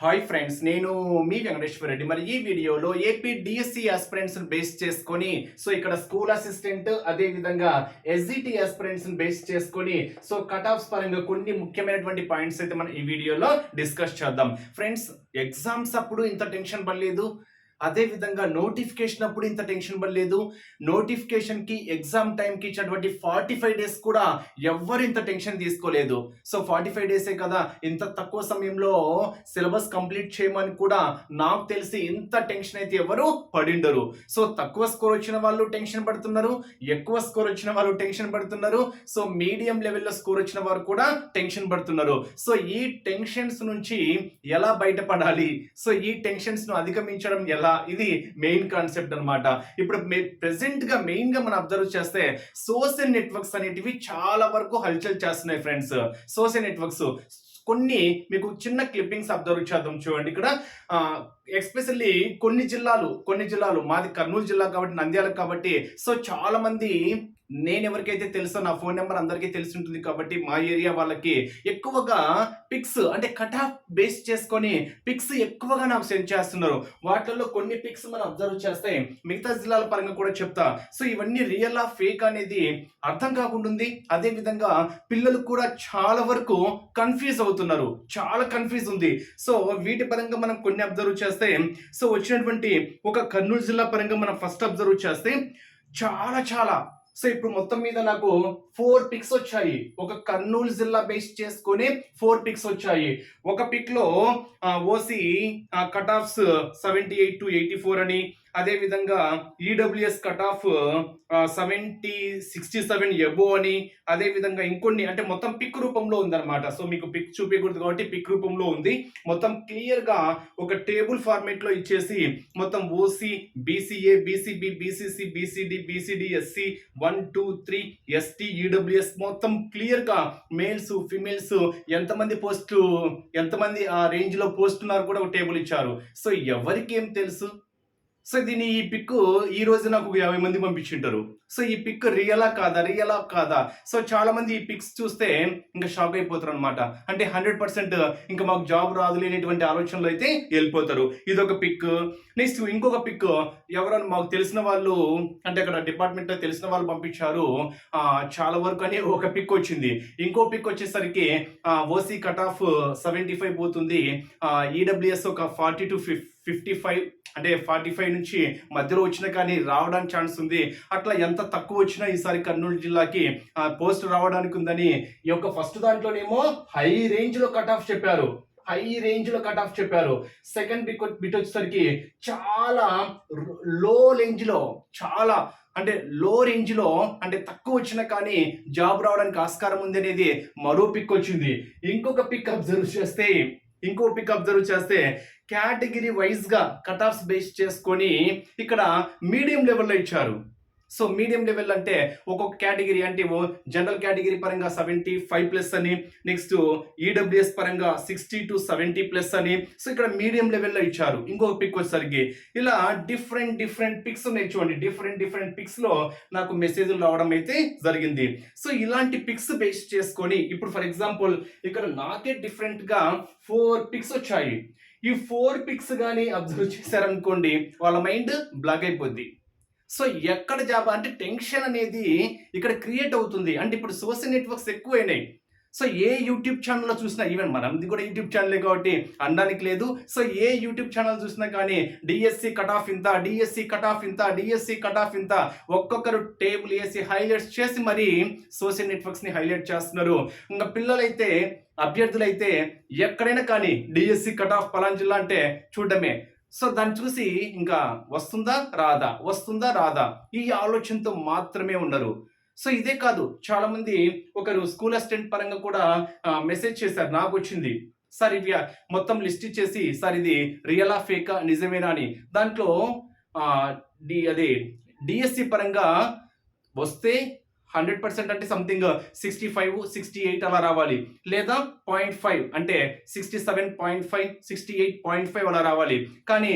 Hi friends నేను మీ వెంకటేశ్వర రెడ్డి. మరి ఈ వీడియోలో ఏపీ డిఎస్సి ఆస్పిరెంట్స్ బేస్ చేసుకొని సో ఇక్కడ స్కూల్ అసిస్టెంట్ అదే విధంగా ఎస్జిటి ఆస్పిరెంట్స్ బేస్ చేసుకొని సో కట్ ఆఫ్స్ పరంగా కొన్ని ముఖ్యమైనటువంటి పాయింట్స్ అయితే మనం ఈ వీడియోలో డిస్కస్ చేద్దాం. ఫ్రెండ్స్ ఎగ్జామ్స్ అప్పుడు ఇంత టెన్షన్ పడలేదు. అదేవిధంగా నోటిఫికేషన్ అప్పుడు ఇంత టెన్షన్ పడలేదు. నోటిఫికేషన్కి ఎగ్జామ్ టైంకి ఇచ్చినటువంటి ఫార్టీ ఫైవ్ డేస్ కూడా ఎవ్వరు ఇంత టెన్షన్ తీసుకోలేదు. సో ఫార్టీ ఫైవ్ డేసే కదా ఇంత తక్కువ సమయంలో సిలబస్ కంప్లీట్ చేయమని కూడా నాకు తెలిసి ఇంత టెన్షన్ అయితే ఎవరు పడిండరు. సో తక్కువ స్కోర్ వచ్చిన వాళ్ళు టెన్షన్ పడుతున్నారు ఎక్కువ స్కోర్ వచ్చిన వాళ్ళు టెన్షన్ పడుతున్నారు. సో మీడియం లెవెల్లో స్కోర్ వచ్చిన వారు కూడా టెన్షన్ పడుతున్నారు. సో ఈ టెన్షన్స్ నుంచి ఎలా బయటపడాలి? సో ఈ టెన్షన్స్ను అధిగమించడం ఎలా ఇది మెయిన్ కాన్సెప్ట్ అన్నమాట. ఇప్పుడు ప్రెసెంట్గా మెయిన్గా మనం అబ్జర్వ్ చేస్తే సోషల్ నెట్వర్క్స్ అనేటివి చాలా వరకు హల్చల్ చేస్తున్నాయి ఫ్రెండ్స్ సోషల్ నెట్వర్క్స్ కొన్ని మీకు చిన్న క్లిప్పింగ్స్ అబ్జర్వ్ చేద్దాం చూడండి. ఇక్కడ ఎస్పెషల్లీ కొన్ని జిల్లాలు కొన్ని జిల్లాలు మాది కర్నూలు జిల్లా కాబట్టి నంద్యాల కాబట్టి సో చాలా మంది నేను ఎవరికైతే తెలుసో నా ఫోన్ నెంబర్ అందరికీ తెలిసి ఉంటుంది కాబట్టి మా ఏరియా వాళ్ళకి ఎక్కువగా పిక్స్ అంటే కట్ ఆఫ్ బేస్ చేసుకొని పిక్స్ ఎక్కువగా నాకు సెండ్ చేస్తున్నారు. వాటిల్లో కొన్ని పిక్స్ మనం అబ్జర్వ్ చేస్తే మిగతా జిల్లాల పరంగా కూడా చెప్తా. సో ఇవన్నీ రియల్ ఆ ఫేక్ అనేది అర్థం కాకుండా ఉంది అదే విధంగా పిల్లలు కూడా చాలా వరకు కన్ఫ్యూజ్ అవుతున్నారు. చాలా కన్ఫ్యూజ్ ఉంది. సో వీటి పరంగా మనం కొన్ని అబ్జర్వ్ చేస్తే సో వచ్చినటువంటి ఒక కర్నూలు జిల్లా పరంగా మనం ఫస్ట్ అబ్జర్వ్ చేస్తే చాలా చాలా సో ఇప్పుడు మొత్తం మీద నాకు ఫోర్ పిక్స్ వచ్చాయి. ఒక కర్నూలు జిల్లా బేస్ చేసుకొని ఫోర్ పిక్స్ వచ్చాయి. ఒక పిక్లో OC cut offs seventy eight to eighty four అని అదే విధంగా EWS cut off seventy sixty seven above అని అదే విధంగా ఇంకొన్ని అంటే మొత్తం పిక్ రూపంలో ఉందన్నమాట. సో మీకు పిక్ చూపించకూడదు కాబట్టి పిక్ రూపంలో ఉంది. మొత్తం క్లియర్గా ఒక టేబుల్ ఫార్మేట్లో ఇచ్చేసి మొత్తం OC BCA BCB BCC BCD BCD SC one two three ST EWS మొత్తం క్లియర్గా మేల్స్ ఫిమేల్స్ ఎంతమంది పోస్ట్ ఎంతమంది ఆ రేంజ్లో పోస్ట్ ఉన్నారు కూడా ఒక టేబుల్ ఇచ్చారు. సో ఎవరికి ఏం తెలుసు? సో దీని ఈ పిక్ ఈ రోజు నాకు ఒక యాభై మంది పంపించింటారు. సో ఈ పిక్ రియలా కాదా? రియలా కాదా? సో చాలా మంది ఈ పిక్స్ చూస్తే ఇంకా షాక్ అయిపోతారు అనమాట అంటే హండ్రెడ్ పర్సెంట్ ఇంకా మాకు జాబ్ రాదు లేనటువంటి ఆలోచనలు అయితే వెళ్ళిపోతారు. ఇదొక పిక్. నెక్స్ట్ ఇంకొక పిక్. ఎవరైనా మాకు తెలిసిన వాళ్ళు అంటే అక్కడ డిపార్ట్మెంట్ తెలిసిన వాళ్ళు పంపించారు. చాలా వరకు అని ఒక పిక్ వచ్చింది. ఇంకో పిక్ వచ్చేసరికి OC cut off seventy five పోతుంది ఈడబ్ల్యూఎస్ ఒక ఫార్టీ టు ఫిఫ్టీ ఫైవ్ అంటే ఫార్టీ ఫైవ్ నుంచి మధ్యలో వచ్చినా కానీ రావడానికి ఛాన్స్ ఉంది. అట్లా ఎంత తక్కువ వచ్చినా ఈసారి కర్నూలు జిల్లాకి పోస్ట్ రావడానికి ఉందని ఈ యొక్క ఫస్ట్ దాంట్లోనేమో హై రేంజ్లో కట్ ఆఫ్ చెప్పారు. హై రేంజ్లో కట్ ఆఫ్ చెప్పారు. సెకండ్ బిట్ బిట్ వచ్చేసరికి చాలా లో రేంజ్లో చాలా అంటే లో రేంజ్లో అంటే తక్కువ వచ్చినా కానీ జాబ్ రావడానికి ఆస్కారం ఉంది అనేది మరో పిక్ వచ్చింది. ఇంకొక పిక్ అబ్జర్వ్ చేస్తే ఇంకో పిక్ అబ్జర్వ్ చేస్తే కేటగిరీ వైజ్గా కట్ ఆఫ్స్ బేస్ చేసుకొని ఇక్కడ మీడియం లెవెల్లో ఇచ్చారు. సో మీడియం లెవెల్ అంటే ఒక్కొక్క కేటగిరీ అంటే ఓ జనరల్ కేటగిరీ పరంగా సెవెంటీ ఫైవ్ ప్లస్ అని నెక్స్ట్ ఈడబ్ల్యూఎస్ పరంగా సిక్స్టీ టు సెవెంటీ ప్లస్ అని. సో ఇక్కడ మీడియం లెవెల్లో ఇచ్చారు. ఇంకొక పిక్ వచ్చేసరికి ఇలా డిఫరెంట్ డిఫరెంట్ పిక్స్ ఉన్నాయి చూడండి. డిఫరెంట్ డిఫరెంట్ పిక్స్లో నాకు మెసేజ్లు రావడం అయితే జరిగింది. సో ఇలాంటి పిక్స్ బేస్ చేసుకొని ఇప్పుడు ఫర్ ఎగ్జాంపుల్ ఇక్కడ నాకే డిఫరెంట్గా ఫోర్ పిక్స్ వచ్చాయి. ఈ ఫోర్ పిక్స్ కానీ అబ్జర్వ్ చేశారనుకోండి వాళ్ళ మైండ్ బ్లాక్ అయిపోద్ది. సో ఎక్కడ జాబ్ అంటే టెన్షన్ అనేది ఇక్కడ క్రియేట్ అవుతుంది. అంటే ఇప్పుడు సోషల్ నెట్వర్క్స్ ఎక్కువైనాయి. సో ఏ యూట్యూబ్ ఛానల్లో చూసినా ఈవెన్ మనది కూడా యూట్యూబ్ ఛానలే కాబట్టి అనడానికి లేదు. సో ఏ యూట్యూబ్ ఛానల్ చూసినా కానీ డిఎస్సి కట్ ఆఫ్ ఇంత డిఎస్సి కట్ ఆఫ్ ఇంత డిఎస్సి కట్ ఆఫ్ ఇంత ఒక్కొక్కరు టేబుల్ వేసి హైలైట్స్ చేసి మరి సోషల్ నెట్వర్క్స్ని హైలైట్ చేస్తున్నారు. ఇంకా పిల్లలైతే అభ్యర్థులైతే ఎక్కడైనా కానీ డిఎస్సి కట్ ఆఫ్ పలాన్ జిల్లా అంటే చూడడమే. సో దాన్ని చూసి ఇంకా వస్తుందా రాదా? వస్తుందా రాదా? ఈ ఆలోచనతో మాత్రమే ఉన్నారు సో ఇదే కాదు చాలా మంది ఒకరు స్కూల్ అసిస్టెంట్ పరంగా కూడా మెసేజ్ చేశారు. నాకు వచ్చింది. సార్ ఇవి మొత్తం లిస్ట్ ఇచ్చేసి సార్ ఇది రియలా ఫేకా నిజమేనా అని. దాంట్లో డి అదే డిఎస్సి పరంగా వస్తే హండ్రెడ్ పర్సెంట్ అంటే something sixty five sixty eight అలా రావాలి. లేదా పాయింట్ ఫైవ్ అంటే sixty seven point five sixty eight point five అలా రావాలి. కానీ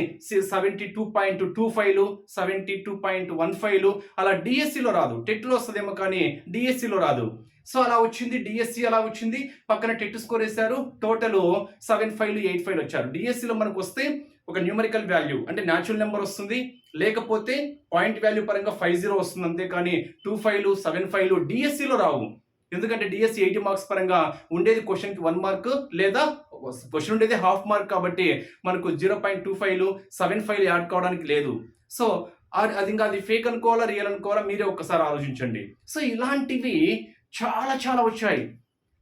సెవెంటీ టూ పాయింట్ టూ ఫైవ్లు సెవెంటీ టూ పాయింట్ వన్ ఫైవ్లు అలా డిఎస్సిలో రాదు. టెట్లో వస్తుందేమో కానీ డిఎస్సిలో రాదు. సో అలా వచ్చింది డిఎస్సి అలా వచ్చింది. పక్కన టెట్ స్కోర్ వేశారు. Total seven five eight five వచ్చారు. డిఎస్సిలో మనకు వస్తే ఒక న్యూమరికల్ వాల్యూ అంటే న్యాచురల్ నెంబర్ వస్తుంది. లేకపోతే పాయింట్ వాల్యూ పరంగా ఫైవ్ జీరో వస్తుంది అంతే కానీ టూ ఫైవ్లు సెవెన్ ఫైవ్లు డిఎస్సిలో రావు. ఎందుకంటే డిఎస్సి ఎయిటీ మార్క్స్ పరంగా ఉండేది క్వశ్చన్కి వన్ మార్క్ లేదా క్వశ్చన్ ఉండేది హాఫ్ మార్క్ కాబట్టి మనకు జీరో పాయింట్ టూ ఫైవ్లు సెవెన్ ఫైవ్ యాడ్ కావడానికి లేదు. సో అది ఇంకా అది ఫేక్ అనుకోవాలా రియల్ అనుకోవాలా మీరే ఒక్కసారి ఆలోచించండి. సో ఇలాంటివి చాలా చాలా వచ్చాయి.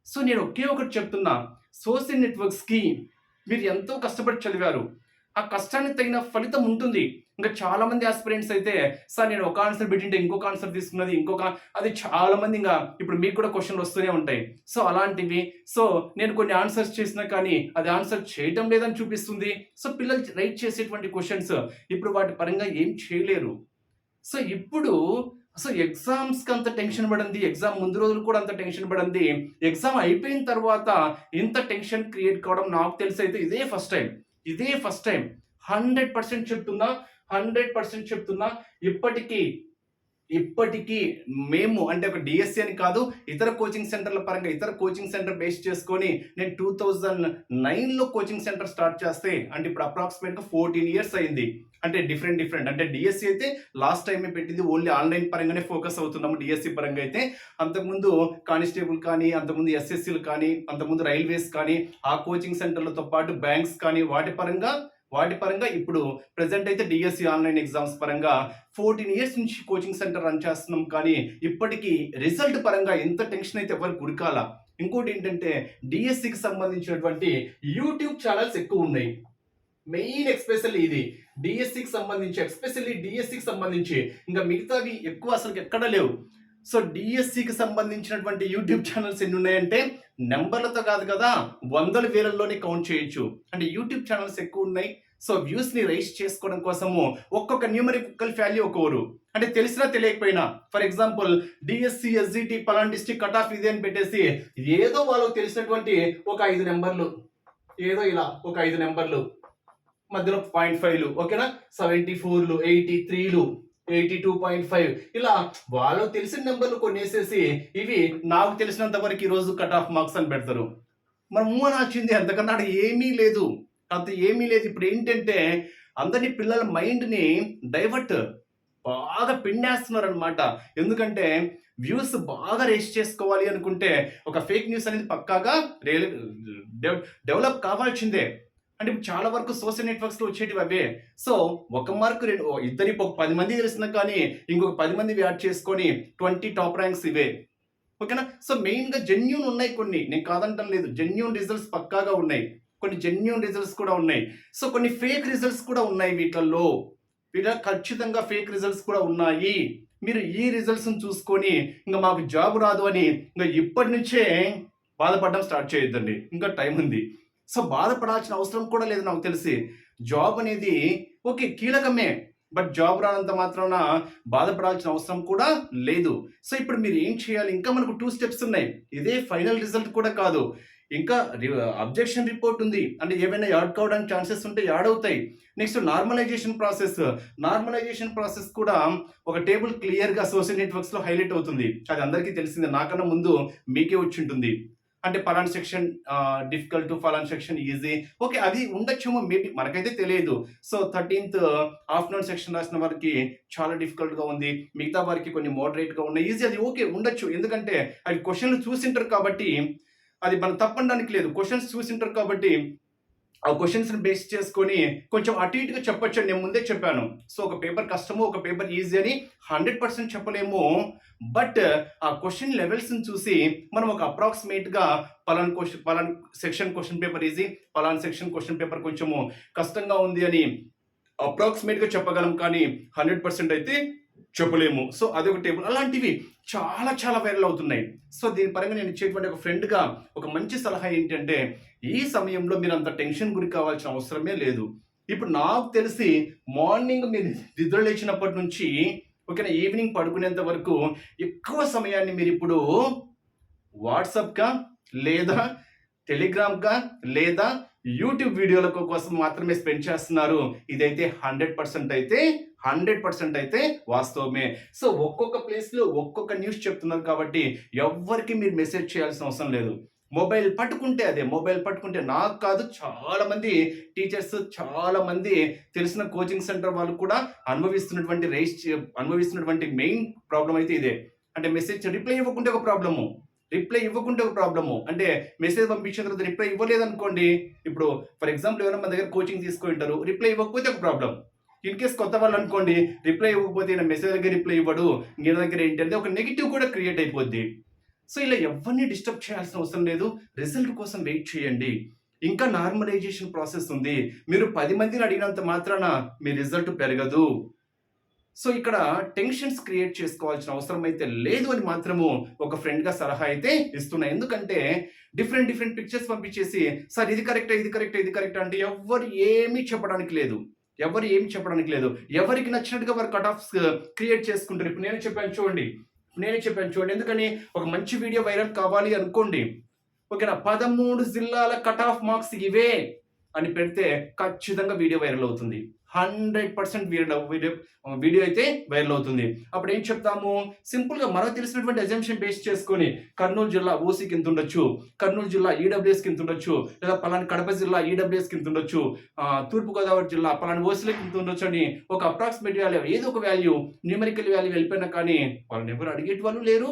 సో నేను ఒకే ఒకటి చెప్తున్నా. సోషల్ నెట్వర్క్స్కి మీరు ఎంతో కష్టపడి చదివారు. ఆ కష్టానికి తగిన ఫలితం ఉంటుంది. ఇంకా చాలా మంది ఆస్పిరెంట్స్ అయితే సార్ నేను ఒక ఆన్సర్ పెట్టింటే ఇంకొక ఆన్సర్ తీసుకున్నది ఇంకొక అది చాలా మంది ఇంకా ఇప్పుడు మీకు కూడా క్వశ్చన్లు వస్తూనే ఉంటాయి. సో అలాంటివి. సో నేను కొన్ని ఆన్సర్స్ చేసినా కానీ అది ఆన్సర్ చేయటం లేదని చూపిస్తుంది. సో పిల్లలు రైట్ చేసేటువంటి క్వశ్చన్స్ ఇప్పుడు వాటి పరంగా ఏం చేయలేరు. సో ఇప్పుడు సో ఎగ్జామ్స్కి అంత టెన్షన్ పడింది ఎగ్జామ్ ముందు రోజులు కూడా అంత టెన్షన్ పడింది. ఎగ్జామ్ అయిపోయిన తర్వాత ఇంత టెన్షన్ క్రియేట్ కావడం నాకు తెలిసి అయితే ఇదే ఫస్ట్ టైం ఇదే ఫస్ట్ టైం హండ్రెడ్ పర్సెంట్ చెప్తున్నా హండ్రెడ్ పర్సెంట్ చెప్తున్నా ఇప్పటికీ ఇప్పటికీ మేము అంటే ఒక డిఎస్సి అని కాదు ఇతర కోచింగ్ సెంటర్ల పరంగా ఇతర కోచింగ్ సెంటర్ బేస్ చేసుకొని నేను టూ థౌజండ్ నైన్లో కోచింగ్ సెంటర్ స్టార్ట్ చేస్తే అంటే ఇప్పుడు అప్రాక్సిమేట్గా ఫోర్టీన్ ఇయర్స్ అయింది. అంటే డిఫరెంట్ డిఫరెంట్. అంటే డిఎస్సి అయితే లాస్ట్ టైమే పెట్టింది ఓన్లీ ఆన్లైన్ పరంగానే ఫోకస్ అవుతున్నాము డిఎస్సి పరంగా అయితే. అంతకుముందు కానిస్టేబుల్ కానీ అంతకుముందు ఎస్ఎస్సీలు కానీ అంతకుముందు రైల్వేస్ కానీ ఆ కోచింగ్ సెంటర్లతో పాటు బ్యాంక్స్ కానీ వాటి పరంగా వాటి పరంగా ఇప్పుడు ప్రజెంట్ అయితే డిఎస్సి ఆన్లైన్ ఎగ్జామ్స్ పరంగా ఫోర్టీన్ ఇయర్స్ నుంచి కోచింగ్ సెంటర్ రన్ చేస్తున్నాం. కానీ ఇప్పటికీ రిజల్ట్ పరంగా ఎంత టెన్షన్ అయితే ఎవరు గురికాల ఇంకోటి ఏంటంటే డిఎస్సికి సంబంధించినటువంటి యూట్యూబ్ ఛానల్స్ ఎక్కువ ఉన్నాయి. మెయిన్ ఎక్స్పెషల్లీ ఇది. డిఎస్సికి సంబంధించి ఎక్స్పెషల్లీ డిఎస్సికి సంబంధించి. ఇంకా మిగతావి ఎక్కువ అసలు ఎక్కడ లేవు. సో డిఎస్సికి సంబంధించినటువంటి యూట్యూబ్ ఛానల్స్ ఎన్ని ఉన్నాయంటే నెంబర్లతో కాదు కదా వందల వేలల్లోనే కౌంట్ చేయొచ్చు. అంటే యూట్యూబ్ ఛానల్స్ ఎక్కువ ఉన్నాయి. సో వ్యూస్ని రైస్ చేసుకోవడం కోసము ఒక్కొక్క న్యూమరికల్ వాల్యూ ఒక్కొరు అంటే తెలిసినా తెలియకపోయినా ఫర్ ఎగ్జాంపుల్ డిఎస్సి ఎస్జిటి పలాన్ డిస్ట్రిక్ట్ కట్ ఆఫ్ ఇది అని పెట్టేసి ఏదో వాళ్ళకు తెలిసినటువంటి ఒక ఐదు నెంబర్లు ఏదో ఇలా ఒక ఐదు నెంబర్లు మధ్యలో పాయింట్ ఫైవ్లు ఓకేనా? సెవెంటీ ఫోర్లు ఎయిటీ త్రీలు ఎయిటీ టూ పాయింట్ ఫైవ్. ఇలా వాళ్ళు తెలిసిన నెంబర్లు కొనేసేసి ఇవి నాకు తెలిసినంత వరకు ఈరోజు కట్ ఆఫ్ మార్క్స్ అని పెడతారు. మరి మూవ వచ్చింది అంతకన్నా అక్కడ ఏమీ లేదు. అంత ఏమీ లేదు. ఇప్పుడు ఏంటంటే అందరినీ పిల్లల మైండ్ని డైవర్ట్ బాగా పిండేస్తున్నారు అనమాట ఎందుకంటే వ్యూస్ బాగా రేస్ చేసుకోవాలి అనుకుంటే ఒక ఫేక్ న్యూస్ అనేది పక్కాగా డెవలప్ కావాల్సిందే. అంటే చాలా వరకు సోషల్ నెట్వర్క్స్లో వచ్చేటివి అవే. సో ఒక మార్క్ రెండు ఓ ఇద్దరి ఒక పది మంది తెలిసిన కానీ ఇంకొక పది మంది యాడ్ చేసుకొని ట్వంటీ టాప్ ర్యాంక్స్ ఇవే. ఓకేనా? సో మెయిన్గా జెన్యున్ ఉన్నాయి కొన్ని. నేను కాదంటం లేదు. జెన్యున్ రిజల్ట్స్ పక్కాగా ఉన్నాయి. కొన్ని జెన్యున్ రిజల్ట్స్ కూడా ఉన్నాయి. సో కొన్ని ఫేక్ రిజల్ట్స్ కూడా ఉన్నాయి వీటిల్లో. వీటిలో ఖచ్చితంగా ఫేక్ రిజల్ట్స్ కూడా ఉన్నాయి. మీరు ఈ రిజల్ట్స్ని చూసుకొని ఇంకా మాకు జాబ్ రాదు అని ఇంకా ఇప్పటి నుంచే బాధపడడం స్టార్ట్ చేయొద్దండి. ఇంకా టైం ఉంది. సో బాధపడాల్సిన అవసరం కూడా లేదు నాకు తెలిసి. జాబ్ అనేది ఓకే కీలకమే. బట్ జాబ్ రానంత మాత్రాన బాధపడాల్సిన అవసరం కూడా లేదు. సో ఇప్పుడు మీరు ఏం చేయాలి? ఇంకా మనకు టూ స్టెప్స్ ఉన్నాయి. ఇదే ఫైనల్ రిజల్ట్ కూడా కాదు. ఇంకా అబ్జెక్షన్ రిపోర్ట్ ఉంది. అంటే ఏమైనా యాడ్ కావడానికి ఛాన్సెస్ ఉంటే యాడ్ అవుతాయి. Next normalisation process normalisation process కూడా ఒక టేబుల్ క్లియర్గా సోషల్ నెట్వర్క్స్లో హైలైట్ అవుతుంది. అది అందరికీ తెలిసిందే. నాకన్నా ముందు మీకే వచ్చి ఉంటుంది అంటే ఫలాన్ సెక్షన్ డిఫికల్ట్ ఫలాన్ సెక్షన్ ఈజీ ఓకే అది ఉండొచ్చేమో మేబీ మనకైతే తెలియదు. సో థర్టీన్త్ ఆఫ్టర్నూన్ సెక్షన్ రాసిన వారికి చాలా డిఫికల్ట్గా ఉంది. మిగతా వారికి కొన్ని మోడరేట్గా ఉన్నాయి. ఈజీ అది ఓకే ఉండొచ్చు. ఎందుకంటే అవి క్వశ్చన్లు చూసింటారు కాబట్టి అది మనం తప్పడానికి లేదు. క్వశ్చన్స్ చూసింటారు కాబట్టి ఆ క్వశ్చన్స్ని బేస్ చేసుకొని కొంచెం అటు ఇటుగా చెప్పొచ్చు నేను ముందే చెప్పాను. సో ఒక పేపర్ కష్టము ఒక పేపర్ ఈజీ అని హండ్రెడ్ పర్సెంట్ చెప్పలేము. బట్ ఆ క్వశ్చన్ లెవెల్స్ని చూసి మనం ఒక అప్రాక్సిమేట్గా పలాన్ క్వశ్చన్ పలాన్ సెక్షన్ క్వశ్చన్ పేపర్ ఈజీ పలాన్ సెక్షన్ క్వశ్చన్ పేపర్ కొంచెము కష్టంగా ఉంది అని అప్రాక్సిమేట్గా చెప్పగలం. కానీ హండ్రెడ్ పర్సెంట్ అయితే చెప్పలేము. సో అదొక టేబుల్. అలాంటివి చాలా చాలా వైరల్ అవుతున్నాయి. సో దీని పరంగా నేను ఇచ్చేటువంటి ఒక ఫ్రెండ్గా ఒక మంచి సలహా ఏంటంటే ఈ సమయంలో మీరు అంత టెన్షన్ గురి కావాల్సిన అవసరమే లేదు. ఇప్పుడు నాకు తెలిసి మార్నింగ్ మీరు నిద్ర లేచినప్పటి నుంచి ఓకేనా ఈవినింగ్ పడుకునేంత వరకు ఎక్కువ సమయాన్ని మీరు ఇప్పుడు వాట్సాప్గా లేదా టెలిగ్రామ్గా లేదా యూట్యూబ్ వీడియోల కోసం మాత్రమే స్పెండ్ చేస్తున్నారు. ఇదైతే హండ్రెడ్ పర్సెంట్ అయితే హండ్రెడ్ పర్సెంట్ అయితే వాస్తవమే. సో ఒక్కొక్క ప్లేస్లో ఒక్కొక్క న్యూస్ చెప్తున్నారు కాబట్టి ఎవరికి మీరు మెసేజ్ చేయాల్సిన అవసరం లేదు. మొబైల్ పట్టుకుంటే అదే మొబైల్ పట్టుకుంటే నాకు కాదు చాలామంది టీచర్స్ చాలామంది తెలిసిన కోచింగ్ సెంటర్ వాళ్ళు కూడా అనుభవిస్తున్నటువంటి రైస్ అనుభవిస్తున్నటువంటి మెయిన్ ప్రాబ్లం అయితే ఇదే. అంటే మెసేజ్ రిప్లై ఇవ్వకుంటే ఒక ప్రాబ్లము రిప్లై ఇవ్వకుంటే ఒక ప్రాబ్లము. అంటే మెసేజ్ పంపించిన తర్వాత రిప్లై ఇవ్వలేదు అనుకోండి ఇప్పుడు ఫర్ ఎగ్జాంపుల్ ఎవరైనా మన దగ్గర కోచింగ్ తీసుకుంటారు రిప్లై ఇవ్వకపోతే ఒక ప్రాబ్లం ఇన్ కేస్ కొత్త వాళ్ళు అనుకోండి రిప్లై ఇవ్వకపోతే ఈయన మెసేజ్ దగ్గర రిప్లై ఇవ్వడు ఈయన దగ్గర ఏంటంటే ఒక నెగిటివ్ కూడా క్రియేట్ అయిపోద్ది. సో ఇలా ఎవరిని డిస్టర్బ్ చేయాల్సిన అవసరం లేదు రిజల్ట్ కోసం వెయిట్ చేయండి. ఇంకా నార్మలైజేషన్ ప్రాసెస్ ఉంది. మీరు పది మందిని అడిగినంత మాత్రాన మీ రిజల్ట్ పెరగదు. సో ఇక్కడ టెన్షన్స్ క్రియేట్ చేసుకోవాల్సిన అవసరం అయితే లేదు అని మాత్రము ఒక ఫ్రెండ్గా సలహా అయితే ఇస్తున్నా. ఎందుకంటే డిఫరెంట్ డిఫరెంట్ పిక్చర్స్ పంపించేసి సార్ ఇది కరెక్ట్ ఇది కరెక్ట్ ఇది కరెక్ట్ అంటే ఎవరు ఏమీ చెప్పడానికి లేదు. ఎవరు ఏమి చెప్పడానికి లేదు. ఎవరికి నచ్చినట్టుగా వారు కట్ ఆఫ్స్ క్రియేట్ చేసుకుంటారు. ఇప్పుడు నేను చెప్పాను చూడండి. నేనే చెప్పాను చూడండి. ఎందుకని? ఒక మంచి వీడియో వైరల్ కావాలి అనుకోండి. ఓకేనా? పదమూడు జిల్లాల కట్ ఆఫ్ మార్క్స్ ఇవే అని పెడితే ఖచ్చితంగా వీడియో వైరల్ అవుతుంది. Hundred percent video video video అయితే వైరల్ అవుతుంది. అప్పుడు ఏం చెప్తాము? సింపుల్గా మనకు తెలిసినటువంటి అజంప్షన్ బేస్ చేసుకొని కర్నూలు జిల్లా ఓసీ కింద ఉండొచ్చు కర్నూలు జిల్లా ఈడబ్ల్యూఎస్ కింద ఉండొచ్చు లేదా పలాని కడప జిల్లా ఈడబ్ల్యూఎస్ కింద ఉండొచ్చు తూర్పుగోదావరి జిల్లా పలాని ఓసీల కింద ఉండొచ్చు అని ఒక అప్రాక్సిమేట్ వాల్యూ ఏదో ఒక వాల్యూ న్యూమరికల్ వాల్యూ వెళ్ళిపోయినా కానీ వాళ్ళని ఎవరు అడిగేటి వాళ్ళు లేరు.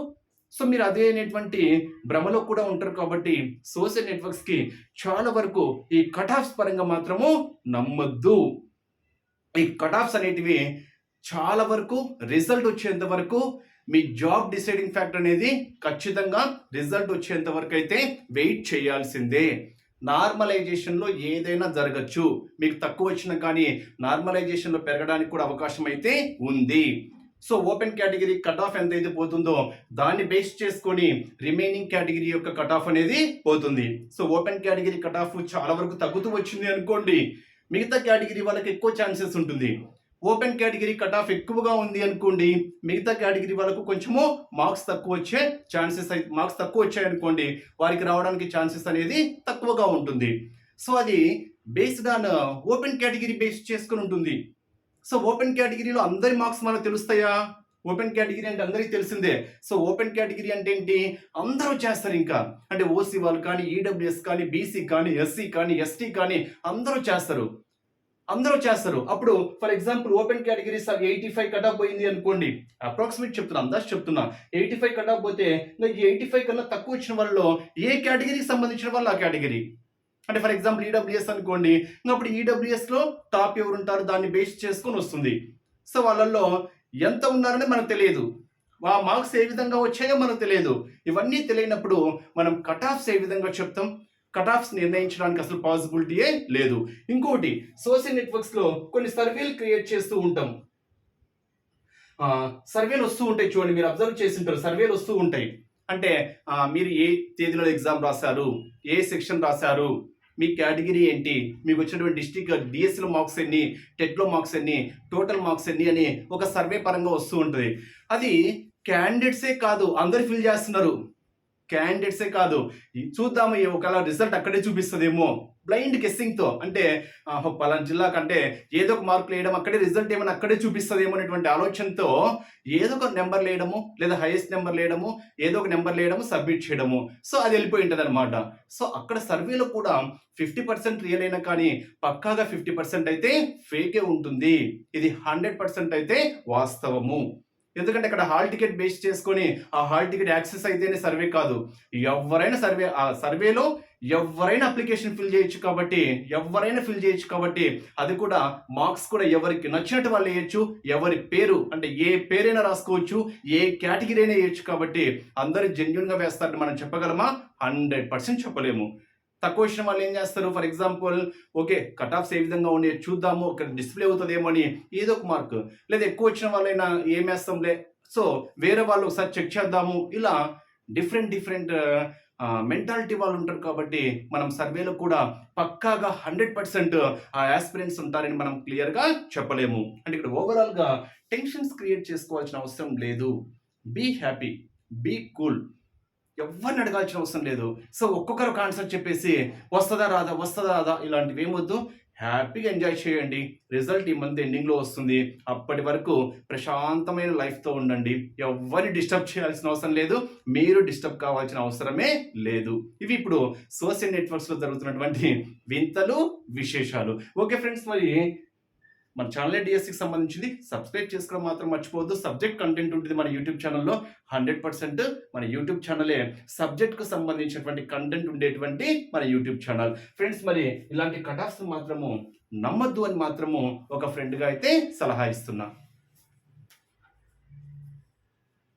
సో మీరు అదే అనేటువంటి భ్రమలో కూడా ఉంటారు కాబట్టి సోషల్ నెట్వర్క్స్కి చాలా వరకు ఈ కట్ ఆఫ్స్ పరంగా మాత్రము నమ్మొద్దు. ఈ కట్ ఆఫ్స్ అనేటివి చాలా వరకు రిజల్ట్ వచ్చేంత వరకు మీ జాబ్ డిసైడింగ్ ఫ్యాక్టర్ అనేది ఖచ్చితంగా రిజల్ట్ వచ్చేంత వరకు అయితే వెయిట్ చేయాల్సిందే. నార్మలైజేషన్లో ఏదైనా జరగచ్చు. మీకు తక్కువ వచ్చినా కానీ నార్మలైజేషన్లో పెరగడానికి కూడా అవకాశం అయితే ఉంది. So open category cut off ఎంత అయితే పోతుందో దాన్ని బేస్ చేసుకొని రిమైనింగ్ కేటగిరీ యొక్క కట్ ఆఫ్ అనేది పోతుంది. So open category cut off చాలా వరకు తగ్గుతూ వచ్చింది అనుకోండి. మిగతా కేటగిరీ వాళ్ళకి ఎక్కువ ఛాన్సెస్ ఉంటుంది. ఓపెన్ కేటగిరీ కట్ ఆఫ్ ఎక్కువగా ఉంది అనుకోండి మిగతా కేటగిరీ వాళ్ళకు కొంచెము మార్క్స్ తక్కువ వచ్చే ఛాన్సెస్ అయితే మార్క్స్ తక్కువ వచ్చాయి అనుకోండి వారికి రావడానికి ఛాన్సెస్ అనేది తక్కువగా ఉంటుంది. సో అది based on open category base చేసుకుని ఉంటుంది. సో ఓపెన్ కేటగిరీలో అందరి మార్క్స్ మనకు తెలుస్తాయా? ఓపెన్ కేటగిరీ అంటే అందరికీ తెలిసిందే. సో ఓపెన్ కేటగిరీ అంటే ఏంటి? అందరూ చేస్తారు ఇంకా. అంటే ఓసీ వాళ్ళు కానీ ఈడబ్ల్యూఎస్ కానీ బీసీ కానీ ఎస్సీ కానీ ఎస్టీ కానీ అందరూ చేస్తారు. అందరూ చేస్తారు. అప్పుడు for example open categories eighty five cut off పోయింది అనుకోండి. అప్రాక్సిమేట్ చెప్తున్నా అందాజ్ చెప్తున్నా. ఎయిటీ ఫైవ్ కట్ ఆఫ్ పోతే ఎయిటీ ఫైవ్ కన్నా తక్కువ వచ్చిన వాళ్ళలో ఏ కేటగిరీకి సంబంధించిన వాళ్ళు ఆ కేటగిరీ? అంటే ఫర్ ఎగ్జాంపుల్ ఈడబ్ల్యూఎస్ అనుకోండి. అప్పుడు ఈడబ్ల్యూఎస్లో టాప్ ఎవరు ఉంటారు దాన్ని బేస్ చేసుకొని వస్తుంది. సో వాళ్ళల్లో ఎంత ఉన్నారని మనకు తెలియదు. ఆ మార్క్స్ ఏ విధంగా వచ్చాయో మనకు తెలియదు. ఇవన్నీ తెలియనప్పుడు మనం కట్ ఆఫ్స్ ఏ విధంగా చెప్తాం? కట్ ఆఫ్స్ నిర్ణయించడానికి అసలు పాసిబిలిటీయే లేదు. ఇంకోటి సోషల్ నెట్వర్క్స్లో కొన్ని సర్వేలు క్రియేట్ చేస్తూ ఉంటాం. సర్వేలు వస్తూ ఉంటాయి చూడండి మీరు అబ్జర్వ్ చేసి ఉంటారు సర్వేలు వస్తూ ఉంటాయి. అంటే మీరు ఏ తేదీలో ఎగ్జామ్ రాశారు? ఏ సెక్షన్ రాశారు? మీ కేటగిరీ ఏంటి? మీకు వచ్చినటువంటి డిస్టిక్ డిఎస్సిలో మార్క్స్ ఎన్ని? టెట్లో మార్క్స్ ఎన్ని? టోటల్ మార్క్స్ ఎన్ని? అని ఒక సర్వే పరంగా వస్తూ ఉంటుంది. అది క్యాండిడేట్సే కాదు అందరు ఫిల్ చేస్తున్నారు. క్యాండిడేట్సే కాదు. చూద్దాము ఒకవేళ రిజల్ట్ అక్కడే చూపిస్తుందేమో. బ్లైండ్ కెస్సింగ్తో అంటే ఆహో, పలానా జిల్లా కంటే ఏదో ఒక మార్కులు వేయడం అక్కడే రిజల్ట్ ఏమైనా అక్కడే చూపిస్తుందేమో అనేటువంటి ఆలోచనతో ఏదో ఒక నెంబర్ వేయడము లేదా హైయెస్ట్ నెంబర్ వేయడము ఏదో ఒక నెంబర్ వేయడము సబ్మిట్ చేయడము. సో అది వెళ్ళిపోయి ఉంటుంది అనమాట సో అక్కడ సర్వేలో కూడా ఫిఫ్టీ పర్సెంట్ రియల్ అయినా కానీ పక్కాగా ఫిఫ్టీ పర్సెంట్ అయితే ఫేకే ఉంటుంది. ఇది హండ్రెడ్ పర్సెంట్ అయితే వాస్తవము. ఎందుకంటే అక్కడ హాల్ టికెట్ బేస్ చేసుకొని ఆ హాల్ టికెట్ యాక్సెస్ అయితేనే సర్వే కాదు. ఎవరైనా సర్వే ఆ సర్వేలో ఎవరైనా అప్లికేషన్ ఫిల్ చేయొచ్చు కాబట్టి ఎవరైనా ఫిల్ చేయొచ్చు కాబట్టి అది కూడా మార్క్స్ కూడా ఎవరికి నచ్చినట్టు వాళ్ళు వేయచ్చు ఎవరి పేరు అంటే ఏ పేరైనా రాసుకోవచ్చు ఏ కేటగిరీ అయినా వేయచ్చు కాబట్టి అందరూ జెన్యున్గా వేస్తారని మనం చెప్పగలమా? హండ్రెడ్ పర్సెంట్ చెప్పలేము. తక్కువ వచ్చిన వాళ్ళు ఏం చేస్తారు? For example okay cut offs ఏ విధంగా ఉండే చూద్దాము ఇక్కడ డిస్ప్లే అవుతుందేమో అని ఏదో ఒక మార్క్ లేదా ఎక్కువ వచ్చిన వాళ్ళైనా ఏమేస్తాంలే సో వేరే వాళ్ళు ఒకసారి చెక్ చేద్దాము. ఇలా డిఫరెంట్ డిఫరెంట్ మెంటాలిటీ వాళ్ళు ఉంటారు కాబట్టి మనం సర్వేలో కూడా పక్కాగా హండ్రెడ్ పర్సెంట్ ఆ యాస్పిరెంట్స్ ఉంటారని మనం క్లియర్గా చెప్పలేము. అంటే ఇక్కడ ఓవరాల్గా టెన్షన్స్ క్రియేట్ చేసుకోవాల్సిన అవసరం లేదు. బీ హ్యాపీ బీ కూల్ ఎవరిని అడగాల్సిన అవసరం లేదు. సో ఒక్కొక్కరు కాన్సెప్ట్ చెప్పేసి వస్తుందా రాదా వస్తుందా రాదా ఇలాంటివి ఏమొద్దు హ్యాపీగా ఎంజాయ్ చేయండి. రిజల్ట్ ఈ మంత్ ఎండింగ్లో వస్తుంది. అప్పటి వరకు ప్రశాంతమైన లైఫ్తో ఉండండి. ఎవరిని డిస్టర్బ్ చేయాల్సిన అవసరం లేదు. మీరు డిస్టర్బ్ కావాల్సిన అవసరమే లేదు. ఇవి ఇప్పుడు సోషల్ నెట్వర్క్స్లో జరుగుతున్నటువంటి వింతలు విశేషాలు. ఓకే ఫ్రెండ్స్ మరి మన ఛానల్ డిఎస్సికి సంబంధించింది సబ్స్క్రైబ్ చేసుకోవడం మాత్రం మర్చిపోవద్దు. సబ్జెక్ట్ కంటెంట్ ఉంటుంది మన యూట్యూబ్ ఛానల్లో హండ్రెడ్ పర్సెంట్ మన యూట్యూబ్ ఛానలే సబ్జెక్ట్కు సంబంధించినటువంటి కంటెంట్ ఉండేటువంటి మన యూట్యూబ్ ఛానల్ ఫ్రెండ్స్ మరి ఇలాంటి కటాఫ్స్ మాత్రము నమ్మద్దు అని మాత్రము ఒక ఫ్రెండ్గా అయితే సలహా ఇస్తున్నా.